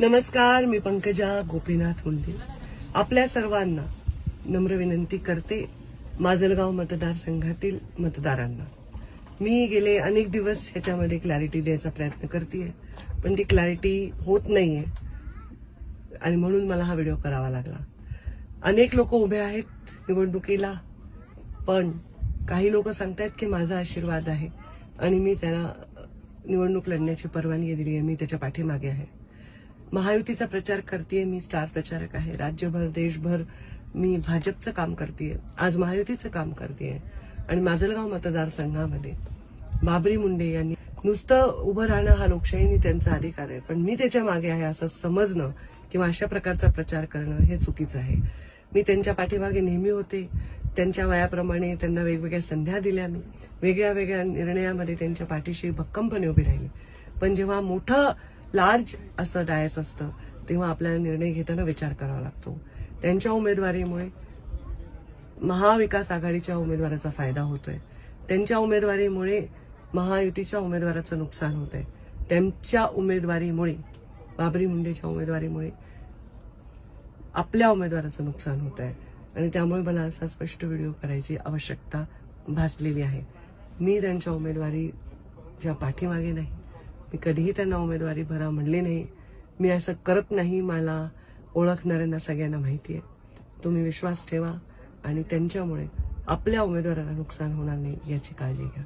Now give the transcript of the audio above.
नमस्कार मी पंकजा गोपीनाथ मुंडे. आपल्या सर्वांना नम्र विनंती करते माजलगाव मतदारसंघातील मतदारांना. मी गेले अनेक दिवस ह्याच्यामध्ये क्लॅरिटी द्यायचा प्रयत्न करते पण ती क्लॅरिटी होत नाहीये आणि म्हणून मला हा व्हिडिओ करावा लागला. अनेक लोक उभे आहेत निवडणुकीला पण काही लोक सांगतायत की माझा आशीर्वाद आहे आणि मी त्याला निवडणूक लढण्याची परवानगी दिली आहे मी त्याच्या पाठीमागे आहे. महायुतीचा प्रचार करते मी स्टार प्रचारक आहे. राज्यभर देशभर मी भाजपचं काम करते आज महायुतीचं काम करते आणि माजलगाव मतदारसंघामध्ये बाबरी मुंडे यांनी नुसतं उभं राहणं हा लोकशाहीने त्यांचा अधिकार आहे. पण मी त्याच्यामागे आहे असं समजणं किंवा अशा प्रकारचा प्रचार करणं हे चुकीचं आहे. मी त्यांच्या पाठीमागे नेहमी होते. त्यांच्या वयाप्रमाणे त्यांना वेगवेगळ्या संध्या दिल्या मी. वेगळ्या वेगळ्या निर्णयामध्ये त्यांच्या पाठीशी भक्कमपणे उभी राहिली. पण जेव्हा मोठं लार्ज असं डायस असतं तेव्हा आपल्याला निर्णय घेताना विचार करावा लागतो. त्यांच्या उमेदवारीमुळे महाविकास आघाडीच्या उमेदवाराचा फायदा होतोय. त्यांच्या उमेदवारीमुळे महायुतीच्या उमेदवाराचं नुकसान होत आहे त्यांच्या उमेदवारीमुळे बाबरी मुंडेच्या उमेदवारीमुळे आपल्या उमेदवाराचं नुकसान होत आहे आणि त्यामुळे मला असा स्पष्ट व्हिडिओ करायची आवश्यकता भासलेली आहे. मी त्यांच्या उमेदवारीच्या पाठीमागे नाही मी कधीही त्यांना उमेदवारी भरा म्हणले नाही. मी असं करत नाही मला ओळखणाऱ्यांना सगळ्यांना माहिती आहे. तुम्ही विश्वास ठेवा आणि त्यांच्यामुळे आपल्या उमेदवाराला नुकसान होणार नाही याची काळजी घ्या.